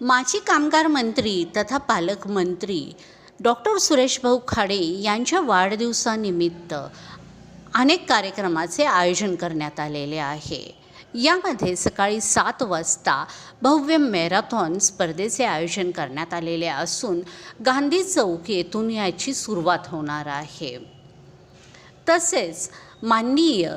माजी कामगार मंत्री तथा पालकमंत्री डॉक्टर सुरेशभाऊ खाडे यांच्या वाढदिवसानिमित्त अनेक कार्यक्रमाचे आयोजन करण्यात आलेले आहे. यामध्ये सकाळी सात वाजता भव्य मॅरेथॉन स्पर्धेचे आयोजन करण्यात आलेले असून गांधी चौक येथून याची सुरुवात होणार आहे. तसेच माननीय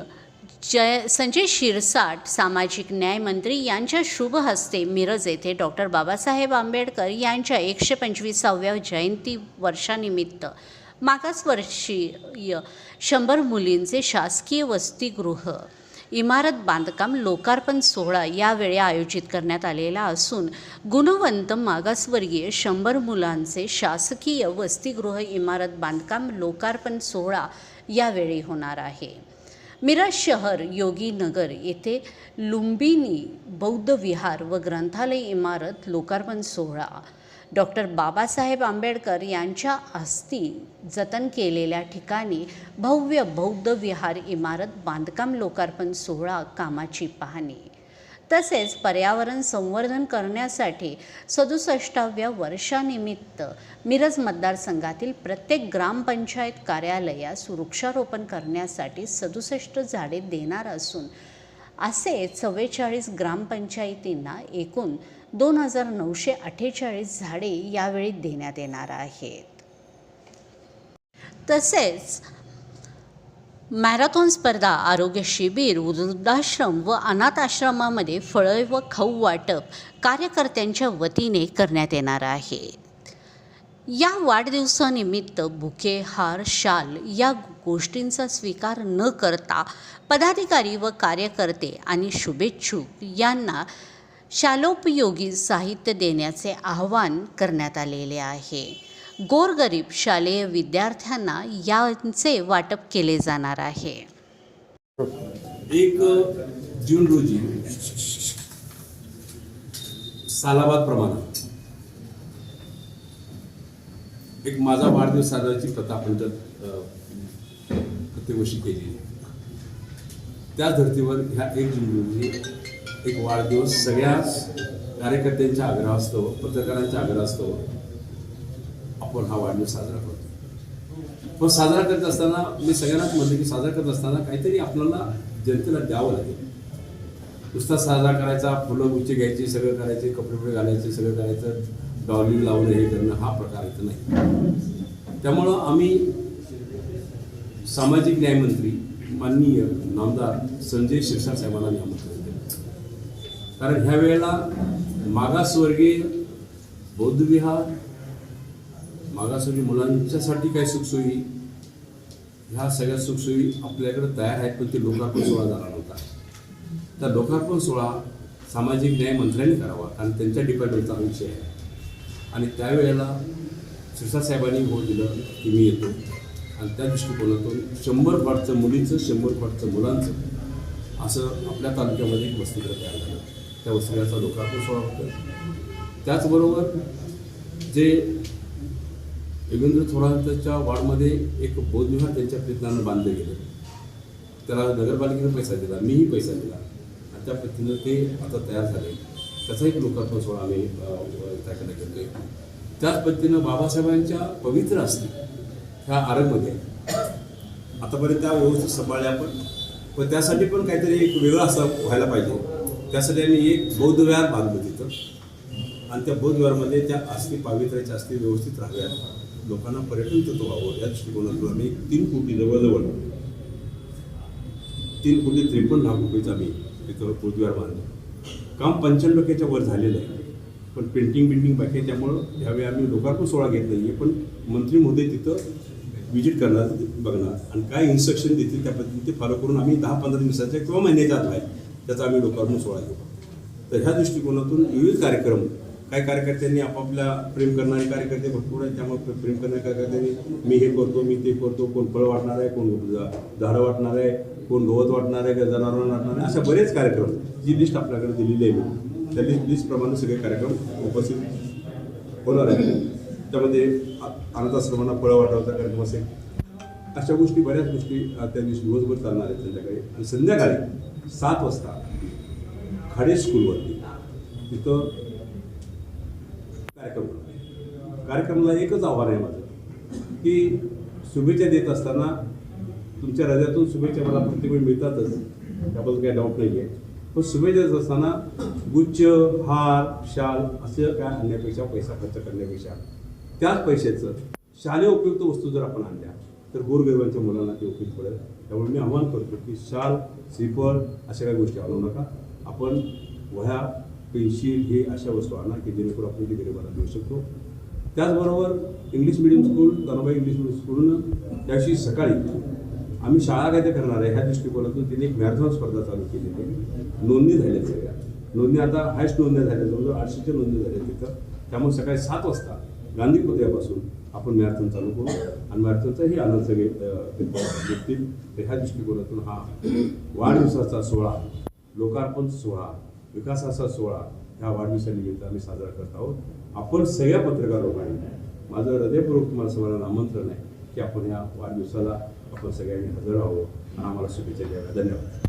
जय संजय शिरसाट सामाजिक न्याय मंत्री यांच्या शुभ हस्ते मिरज येथे डॉक्टर बाबासाहेब आंबेडकर यांच्या एकशे पंचवीसाव्या जयंती वर्षानिमित्त. मागासवर्षीय शंभर मुलींचे शासकीय वसतिगृह इमारत बांधकाम लोकार्पण सोहळा यावेळी आयोजित करण्यात आलेला असून गुणवंत मागासवर्गीय शंभर मुलांचे शासकीय वसतिगृह इमारत बांधकाम लोकार्पण सोहळा यावेळी होणार आहे. मिरज शहर योगीनगर येथे लुंबिनी बौद्ध विहार व ग्रंथालय इमारत लोकार्पण सोहळा. डॉक्टर बाबासाहेब आंबेडकर यांच्या अस्थी जतन केलेल्या ठिकाणी भव्य बौद्ध विहार इमारत बांधकाम लोकार्पण सोहळा कामाची पाहणी. तसेच पर्यावरण संवर्धन करण्यासाठी सदुसष्टाव्या वर्षानिमित्त मिरज मतदारसंघातील प्रत्येक ग्रामपंचायत कार्यालयास वृक्षारोपण करण्यासाठी सदुसष्ट झाडे देणार असून असे चव्वेचाळीस ग्रामपंचायतींना एकूण दोन हजार नऊशे अठ्ठेचाळीस झाडे यावेळी देण्यात येणार आहेत. तसेच मॅरेथॉन स्पर्धा आरोग्य शिबिर वृद्धाश्रम व अनाथ आश्रमामध्ये फळे व खाऊ वाटप कार्यकर्त्यांच्या वतीने करण्यात येणार आहे. या वाढदिवसानिमित्त बुके हार शाल या गोष्टींचा स्वीकार न करता पदाधिकारी व कार्यकर्ते आणि शुभेच्छुक यांना शालोपयोगी साहित्य देण्याचे आवाहन करण्यात आलेले आहे. गोरगरीब शालेय विद्यार्थ्यांना यांचे वाटप केले जाणार आहे एक जून रोजी सालाबाद प्रमाणे एक माझा वाढदिवस साजराची प्रथा आपण तर प्रत्येक वर्षी केली आहे. त्याच धर्तीवर ह्या एक जून रोजी एक वाढदिवस सगळ्या कार्यकर्त्यांच्या आग्रहास्तव पत्रकारांच्या आग्रहास्तव आपण हा वाढदिवस साजरा करतो. पण साजरा करत असताना मी सगळ्यांनाच म्हणतो की साजरा करत असताना काहीतरी आपल्याला जनतेला द्यावं लागेल. नुसता साजरा करायचा फुलं गुच्छे घ्यायचे सगळं करायचे कपडे कपडे घालायचे सगळं करायचं डॉलिंग लावणं हे करणं हा प्रकार इथं नाही. त्यामुळं आम्ही सामाजिक न्यायमंत्री माननीय नामदार संजय शिरसाट साहेबांना निमंत्रण दिलं कारण ह्या वेळेला मागासवर्गीय बौद्ध विहार मागासवर्गीय मुलांच्यासाठी काय सुखसोयी? ह्या सगळ्या सुखसोयी आपल्याकडे तयार आहेत पण ते लोकार्पण सोहळा झाला नव्हता. त्या लोकार्पण सोहळा सामाजिक न्याय मंत्र्यांनी करावा कारण त्यांच्या डिपार्टमेंटचा विषय आहे. आणि त्यावेळेला शिरसाट साहेबांनी हो दिलं की मी येतो. आणि त्या दृष्टिकोनातून शंभर फॉटचं मुलींचं शंभर फॉटचं मुलांचं असं आपल्या तालुक्यामध्ये एक वसतिगृह तयार झालं. त्या वसतिगृहाचा लोकार्पण सोहळा होतो त्याचबरोबर जे योगेंद्र थोरांतच्या वॉर्डमध्ये एक बोधविहार त्यांच्या प्रयत्नानं बांधलं गेलं. त्याला नगरपालिकेनं पैसा दिला मीही पैसा दिला. आणि त्या पद्धतीनं ते आता तयार झाले. त्याचा एक लोकार्पण सोहळा आम्ही अ, त्याकडे घेतोय. त्याच पद्धतीनं बाबासाहेबांच्या पवित्र अस्थी ह्या आरंभमध्ये आतापर्यंत त्या व्यवस्थित सांभाळल्या आपण. पण त्यासाठी पण काहीतरी एक वेगळं असं व्हायला पाहिजे. त्यासाठी आम्ही एक बौद्धविहार बांधलं तिथं. आणि त्या बौद्धविहारमध्ये त्या अस्थी पावित्र्याच्या अस्थी व्यवस्थित राहाव्यात. लोकांना पर्यटन तत्व व्हावं या दृष्टिकोनातून आम्ही तीन कोटी जवळजवळ तीन कोटी त्रेपन्न लाख रुपयेचं आम्ही तिथं पृथ्वीवर बांधलं. काम पंच्याण्णव टक्क्याच्या वर झालेलं आहे. पण पेंटिंग बिल्डिंग बाकी आहे त्यामुळं यावेळी आम्ही लोकार्पण सोहळा घेत नाही आहे पण मंत्री महोदय तिथं व्हिजिट करणार बघणार. आणि काय इन्स्ट्रक्शन देतील त्या पद्धतीने ते फॉलो करून आम्ही दहा पंधरा दिवसाच्या किंवा महिन्याच्या आत आहे त्याचा आम्ही लोकार्पण सोहळा घेऊ. तर ह्या दृष्टिकोनातून विविध कार्यक्रम काही कार्यकर्त्यांनी आपापल्या प्रेम करणारे कार्यकर्ते भरपूर आहेत त्यामुळे प्रेम करणाऱ्या कार्यकर्त्यांनी मी हे करतो मी ते करतो कोण फळ वाटणार आहे कोण झाडं वाटणार आहे कोण गवत वाटणार आहे का जनावरं वाटणार आहे अशा बरेच कार्यक्रम जी लिस्ट आपल्याकडे दिलेली आहे मी. त्या लिस्ट लिस्टप्रमाणे सगळे कार्यक्रम उपस्थित होणार आहे त्यामध्ये अनाथाश्रमांना फळं वाटवता कार्यक्रम असेल. अशा गोष्टी बऱ्याच गोष्टी त्या दिवशी दिवसभर चालणार आहेत संध्याकाळी. आणि संध्याकाळी सात वाजता खाडे स्कूलवरती तिथं कार्यक्रम होणार. कार्यक्रमाला एकच आव्हान आहे माझं की शुभेच्छा देत असताना तुमच्या हृदयातून शुभेच्छा मला प्रत्येक वेळी मिळतातच त्याबद्दल काही डाऊट नाही आहे. पण शुभेच्छा देत असताना गुच्छ हार शाल असं काय आणण्यापेक्षा पैसा खर्च करण्यापेक्षा त्याच पैशाचं शालेय उपयुक्त वस्तू जर आपण आणल्या तर गोरगरिबांच्या मुलांना ते उपयुक्त पडेल. त्यामुळे मी आव्हान करतो की शाल श्रीफळ अशा काही गोष्टी आणू नका. आपण वह्या पेन्सिल हे अशा वस्तू आणा की जेणेकरून आपण ते गरिबांना देऊ शकतो. त्याचबरोबर English medium school Tanubai English medium स्कूलनं त्याशी सकाळी आम्ही शाळा काय ते करणार आहे ह्या दृष्टिकोनातून तिने एक मॅरेथॉन स्पर्धा चालू केली आहे. नोंदणी झाल्या सगळ्या नोंदणी आता हायस्ट नोंदण्या झाल्या जवळजवळ आठशेच्या नोंदणी झाल्या तिथं. त्यामुळे सकाळी सात वाजता गांधी पुतळ्यापासून आपण मॅरेथॉन चालू करू. आणि मॅरेथॉनचाही आनंद सगळे घेतील तर ह्या दृष्टिकोनातून हा वाढदिवसाचा सोहळा लोकार्पण सोहळा विकासाचा सोहळा ह्या वाढदिवसानिमित्त आम्ही साजरा करत आहोत. आपण सगळ्या पत्रकार लोकांनी माझं हृदयपूर्वक तुम्हाला सर्वांना आमंत्रण आहे की आपण या वाढदिवसाला आपण सगळ्यांनी हजर राहावं. आणि आम्हाला शुभेच्छा द्याव्या. धन्यवाद.